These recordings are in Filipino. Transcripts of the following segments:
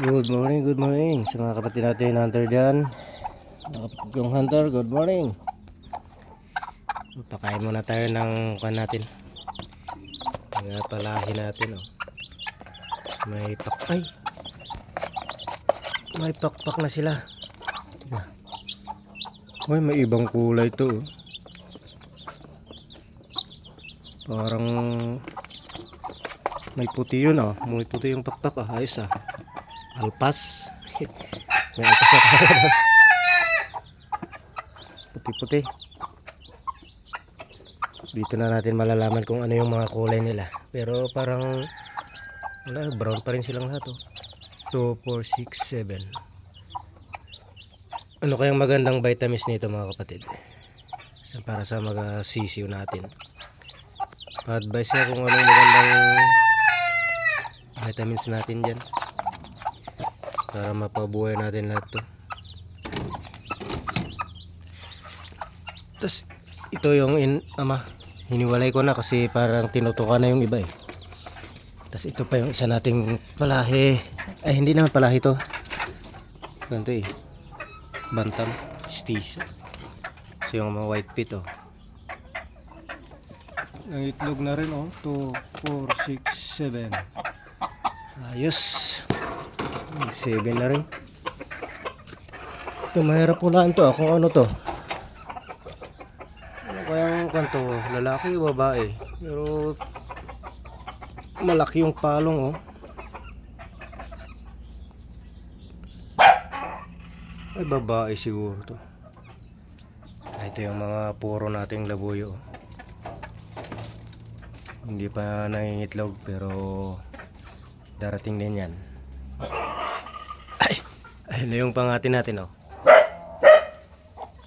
Good morning, good morning sa mga kapatid natin hunter dyan. Kapatid kong hunter, good morning. Pakain muna tayo ng kan natin. Mga palahi natin oh. May pakpay. May pakpak na sila. Tika. Uy, may ibang kulay to oh. Parang may puti yun ah. May puti yung pakpak ah. Ayos ah. Alpas. may alpas na Puti-puti. Dito na natin malalaman kung ano yung mga kulay nila. Pero parang wala, brown pa rin silang lahat oh. 2, 4, 6, 7. Ano kayang magandang vitamins nito mga kapatid? Para sa mga sisiw natin. Pa-advise na kung anong magandang vitamins natin dyan para mapabuhay natin lahat to. Tapos ito yung in, ama hiniwalay ko na kasi parang tinutukan na yung iba eh. Tapos ito pa yung isa nating palahi ay hindi naman palahi to. Ganito eh. Bantam stis so yung mga white pit oh. Ang itlog na rin oh. 2, 4, 6, 7 ayos 7 na rin. Ito, mahirap hulaan to. ah, Kung ano to. Ano kaya ang kanto? Lalaki o babae? Pero malaki yung palong oh. Ay babae siguro to. Ito yung mga puro nating labuyo. oh. Hindi pa nangingitlog pero darating din yan. Ay, ayun na yung pangatin natin, oh.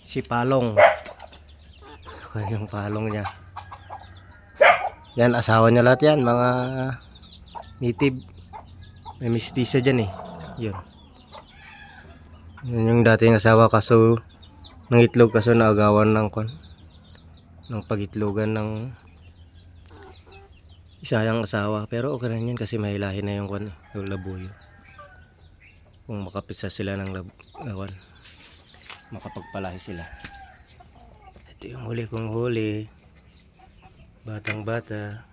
Si Palong. Kaya yung palong niya. Yan, asawa niya lahat yan, mga native. May mistisa dyan eh. Yun. Yun yung dating asawa kaso ng itlog kaso naagawan ng kon ng pagitlogan ng isa asawa pero okay lang yun kasi may lahi na yung kon yung labuyo kung makapisa sila ng lab awan makapagpalahi sila. Ito yung huli kong huli. Batang bata